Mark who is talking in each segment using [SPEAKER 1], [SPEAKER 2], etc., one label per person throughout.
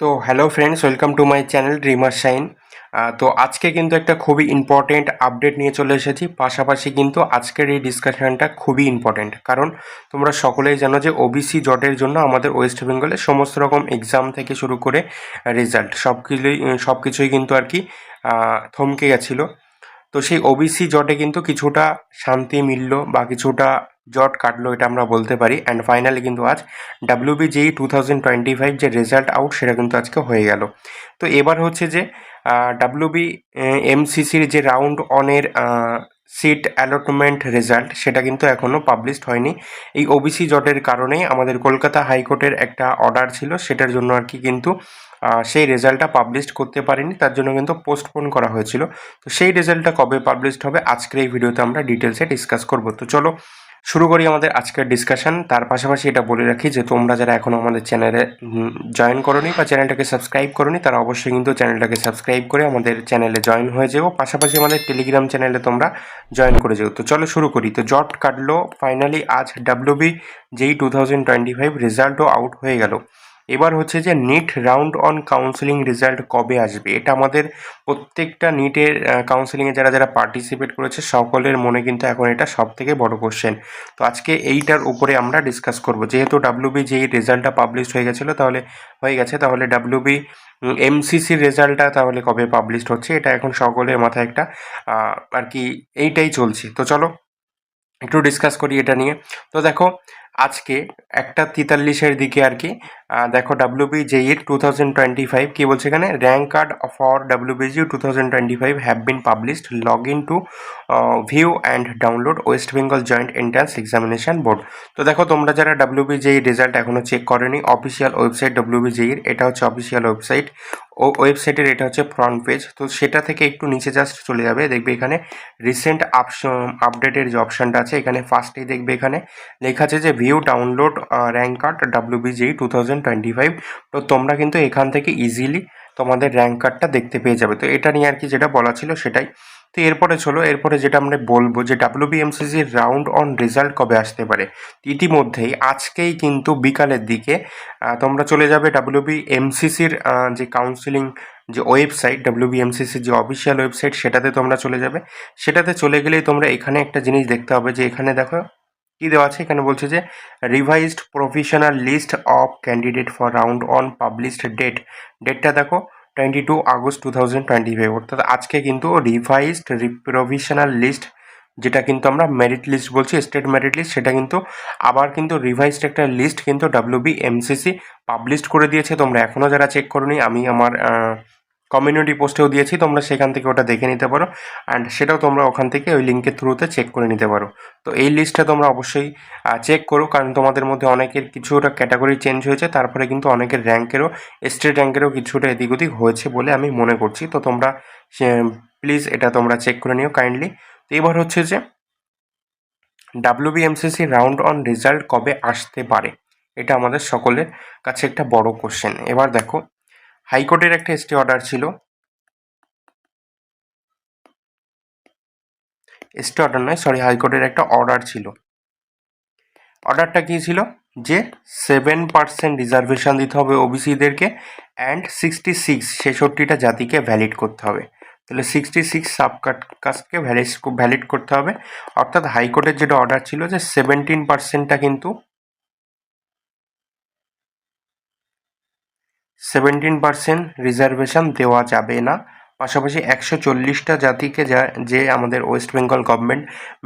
[SPEAKER 1] তো hello friends welcome to my channel dreamer shine তো আজকে কিন্তু একটা খুবই ইম্পর্টেন্ট আপডেট নিয়ে চলে এসেছি। পাশাপাশি কিন্তু আজকের এই ডিসকাশনটা খুবই ইম্পর্টেন্ট কারণ তোমরা সকলেই জানো যে ওবিসি জটের জন্য আমাদের ওয়েস্ট বেঙ্গলে সমস্ত রকম এক্সাম থেকে শুরু করে রেজাল্ট সব কিছুই সব কিছুই কিন্তু আর কি থমকে গেছিল। তো সেই ওবিসি জটে কিন্তু কিছুটা শান্তি মিললো বা কিছুটা জট কাটলো, এটা আমরা বলতে পারি। অ্যান্ড ফাইনালি কিন্তু আজ WB JEE two thousand twenty five যে রেজাল্ট আউট সেটা কিন্তু আজকে হয়ে গেল। তো এবার হচ্ছে যে ডাব্লিউবি এমসিসির যে রাউন্ড অনের সিট অ্যালটমেন্ট রেজাল্ট সেটা কিন্তু এখনও পাবলিশড হয়নি। এই ওবিসি জটের কারণেই আমাদের কলকাতা হাইকোর্টের একটা অর্ডার ছিল, সেটার জন্য আর কি কিন্তু সেই রেজাল্টটা পাবলিশড করতে পারিনি। তার জন্য কিন্তু পোস্টপোন করা হয়েছিল। তো সেই রেজাল্টটা কবে পাবলিশড হবে, আজকের এই ভিডিওতে আমরা ডিটেলসে ডিসকাস করব। তো চলো শুরু করি আমাদের আজকের ডিসকাশন তার পাশাপাশি এটা বলে রাখি যে, তোমরা যারা এখনও আমাদের চ্যানেলে জয়েন করনি বা চ্যানেলটাকে সাবস্ক্রাইব করনি, তারা অবশ্যই কিন্তু চ্যানেলটাকে সাবস্ক্রাইব করে আমাদের চ্যানেলে জয়েন হয়ে যেও। পাশাপাশি আমাদের টেলিগ্রাম চ্যানেলে তোমরা জয়েন করে যেও। তো চলো শুরু করি। তো জট কাটলো ফাইনালি আজ WB JEE two thousand twenty five রেজাল্টও out হয়ে গেল। এবার হচ্ছে যে NEET round one counselling result কবে আসবে? এটা আমাদের প্রত্যেকটা নিটের কাউন্সেলিংয়ে যারা যারা পার্টিসিপেট করেছে, সকলের মনে কিন্তু এখন এটা সব থেকে বড় কোশ্চেন তো আজকে এইটার উপরে আমরা ডিসকাস করব। যেহেতু ডাব্লিউবি যেই রেজাল্টটা পাবলিশ হয়ে গেছিল, তাহলে হয়ে গেছে, তাহলে ডাব্লিউবি এমসিসির রেজাল্টটা তাহলে কবে পাবলিশড হচ্ছে, এটা এখন সকলের মাথায় একটা আর কি, এইটাই চলছে। তো চলো, একটু ডিসকাস করি এটা নিয়ে। তো দেখো আজকে একটা তেতাল্লিশের দিকে আর কি। দেখো ডাব্লিউবি জেইর টু থাউজেন্ড টোয়েন্টি ফাইভ কী বলছে এখানে? Rank card for WBJEE two thousand twenty five have been published log in to view and download West Bengal joint entrance examination board তো দেখো তোমরা যারা ডাব্লিউবি জেই রেজাল্ট এখনও check করেনি official website WB জেইর এটা হচ্ছে অফিসিয়াল ওয়েবসাইট ও ওয়েবসাইটের এটা হচ্ছে ফ্রন্ট পেজ তো সেটা থেকে একটু নিচে জাস্ট চলে যাবে। দেখবে এখানে রিসেন্ট আপডেটের যে অপশানটা আছে, এখানে ফার্স্টেই দেখবে এখানে লেখা আছে যে view download rank card WBJEE two thousand twenty five তো তোমরা কিন্তু এখান থেকে ইজিলি তোমাদের র্যাঙ্ক কার্ডটা দেখতে পেয়ে যাবে। তো এটা নিয়ে আর কি যেটা বলা ছিল সেটাই। তো এরপরে চলো, এরপরে যেটা আমরা বলব যে ডাব্লিউবিএমসিসির রাউন্ড অন রেজাল্ট কবে আসতে পারে। ইতিমধ্যেই, আজকেই কিন্তু বিকালের দিকে তোমরা চলে যাবে ডাব্লিউবি এমসিসির যে কাউন্সিলিং যে ওয়েবসাইট ডাব্লিউবিএমসিসির যে অফিসিয়াল ওয়েবসাইট সেটাতে তোমরা চলে যাবে। সেটাতে চলে গেলেই তোমরা এখানে একটা জিনিস দেখতে হবে যে এখানে দেখো কি দেওয়া আছে? এখানে বলছে যে revised professional list of candidate for round one published date ডেটটা দেখো twenty two August two thousand twenty অর্থাৎ আজকে কিন্তু রিভাইজড প্রফেশনাল লিস্ট যেটা কিন্তু আমরা মেরিট লিস্ট বলছি স্টেট মেরিট লিস্ট সেটা কিন্তু আবার কিন্তু রিভাইজড একটা লিস্ট কিন্তু ডাব্লিউবি এমসিসি পাবলিশ করে দিয়েছে। তোমরা এখনও যারা চেক করোনি, আমি আমার কমিউনিটি পোস্টেও দিয়েছি, তোমরা সেখান থেকে ওটা দেখে নিতে পারো। অ্যান্ড সেটাও তোমরা ওখান থেকে ওই লিঙ্কের থ্রুতে চেক করে নিতে পারো। তো এই লিস্টটা তোমরা অবশ্যই চেক করো, কারণ তোমাদের মধ্যে অনেকের কিছুটা ক্যাটাগরি চেঞ্জ হয়েছে, তারপরে কিন্তু অনেকের র্যাঙ্কেরও স্টেট র্যাঙ্কেরও কিছুটা এদিক ওদিক হয়েছে বলে আমি মনে করছি। তো তোমরা প্লিজ এটা তোমরা চেক করে নিও কাইন্ডলি তো এবার হচ্ছে যে ডাব্লিউবিএমসিসি রাউন্ড অন রেজাল্ট কবে আসতে পারে? এটা আমাদের সকলের কাছে একটা বড় কোশ্চেন এবার দেখো হাইকোর্টের একটা স্টে অর্ডার ছিল। স্টে অর্ডার নয়, সরি, হাইকোর্টের একটা অর্ডার ছিল। অর্ডারটা কী ছিল? যে সেভেন পার্সেন্ট রিজার্ভেশন দিতে হবে ওবিসিদেরকে অ্যান্ড সিক্সটি সিক্স ছেষট্টিটা জাতিকে ভ্যালিড করতে হবে। তাহলে সিক্সটি সিক্স সাব কাস্টকে ভ্যালিড ভ্যালিড করতে হবে। অর্থাৎ হাইকোর্টের যেটা অর্ডার ছিল যে সেভেন্টিন পার্সেন্টটা কিন্তু সেভেন্টিন পার্সেন্ট রিজার্ভেশন দেওয়া যাবে না। পাশাপাশি একশো চল্লিশটা জাতিকে যা, যে আমাদের ওয়েস্ট বেঙ্গল গভর্নমেন্ট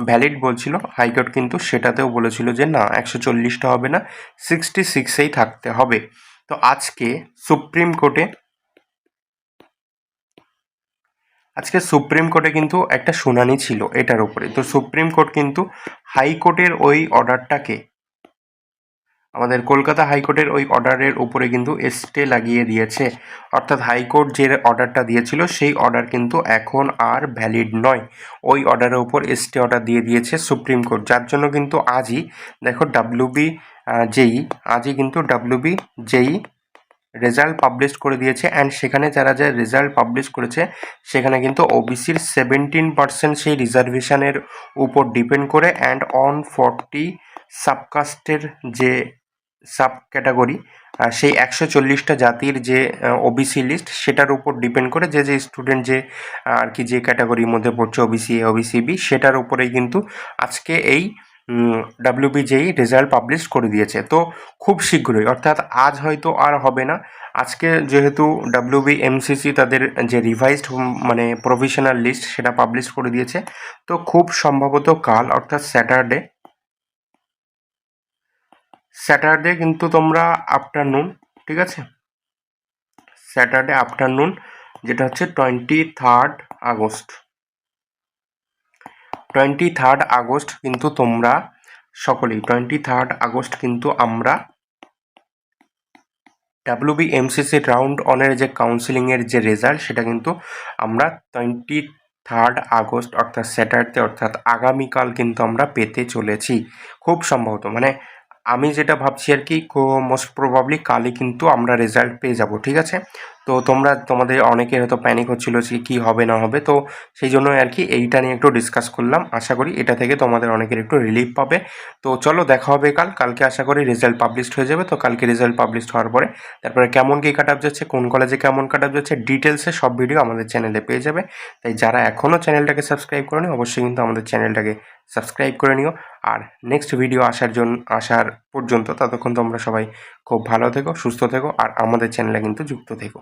[SPEAKER 1] ভ্যালিড বলছিল, হাইকোর্ট কিন্তু সেটাতেও বলেছিল যে না, একশো চল্লিশটা হবে না, সিক্সটি সিক্সেই থাকতে হবে। তো আজকে সুপ্রিম কোর্টে, আজকে সুপ্রিম কোর্টে কিন্তু একটা শুনানি ছিল এটার উপরে। তো সুপ্রিম কোর্ট কিন্তু হাইকোর্টের ওই অর্ডারটাকে আমাদের কলকাতা হাইকোর্টের ওই অর্ডারের উপরে কিন্তু স্টে লাগিয়ে দিয়েছে। অর্থাৎ হাইকোর্ট যে অর্ডারটা দিয়েছিল, সেই অর্ডার কিন্তু এখন আর ভ্যালিড নয়। ওই অর্ডারের উপর স্টে অর্ডার দিয়ে দিয়েছে সুপ্রিম কোর্ট। যার জন্য কিন্তু আজই, দেখো ডাব্লিউবি জেই, আজই কিন্তু ডাব্লিউবি জেই রেজাল্ট পাবলিশ করে দিয়েছে। অ্যান্ড সেখানে যারা যা রেজাল্ট পাবলিশ করেছে, সেখানে কিন্তু ওবিসির সেভেন্টিন পার্সেন্ট সেই রিজার্ভেশনের উপর ডিপেন্ড করে। অ্যান্ড অন ফর্টি সাবকাস্টের যে সাব ক্যাটাগরি সেই একশো চল্লিশটা জাতির যে ওবিসি লিস্ট সেটার উপর ডিপেন্ড করে যে যে স্টুডেন্ট যে আর কি যে ক্যাটাগরির মধ্যে পড়ছে ওবিসি এ ওবিসি বি সেটার উপরেই কিন্তু আজকে এই ডাব্লিউবিজেই রেজাল্ট পাবলিশ করে দিয়েছে। তো খুব শীঘ্রই, অর্থাৎ আজ হয়তো আর হবে না। আজকে যেহেতু ডাব্লিউবি এমসিসি তাদের যে রিভাইজড মানে প্রভিশনাল লিস্ট সেটা পাবলিশ করে দিয়েছে। তো খুব সম্ভবত কাল, অর্থাৎ স্যাটারডে স্যাটারডে কিন্তু তোমরা আফটারনুন ঠিক আছে? স্যাটারডে আফটারনুন যেটা হচ্ছে twenty third August. Twenty third August কিন্তু তোমরা সকলেই টোয়েন্টি থার্ড আগস্ট কিন্তু আমরা ডাব্লিউবি এমসিসি রাউন্ড অনের যে কাউন্সিলিংয়ের যে রেজাল্ট সেটা কিন্তু আমরা টোয়েন্টি থার্ড আগস্ট, অর্থাৎ স্যাটারডে অর্থাৎ আগামীকাল কিন্তু আমরা পেতে চলেছি। খুব সম্ভবত মানে আমি যেটা ভাবছি আর কি মোস্ট প্রবাবলি কালই কিন্তু আমরা রেজাল্ট পেয়ে যাব, ঠিক আছে? তো তোমরা, তোমাদের অনেকের হয়তো প্যানিক হচ্ছিল যে কী হবে, না হবে। তো সেই জন্য আর কি এইটা নিয়ে একটু ডিসকাস করলাম। আশা করি এটা থেকে তোমাদের অনেকের একটু রিলিফ পাবে। তো চলো দেখা হবে কাল। কালকে আশা করি রেজাল্ট পাবলিশড হয়ে যাবে। তো কালকে রেজাল্ট পাবলিশড হওয়ার পরে তারপরে কেমন কী কাট যাচ্ছে, কোন কলেজে কেমন কাট যাচ্ছে ডিটেলসে সব ভিডিও আমাদের চ্যানেলে পেয়ে যাবে। তাই যারা এখনও চ্যানেলটাকে সাবস্ক্রাইব করেনি, অবশ্যই কিন্তু আমাদের চ্যানেলটাকে সাবস্ক্রাইব করে নিও। আর নেক্সট ভিডিও আসার জন্য আসার পর্যন্ত ততক্ষণ তোমরা সবাই খুব ভালো থেকো সুস্থ থেকো আর আমাদের চ্যানেলে কিন্তু যুক্ত থেকো।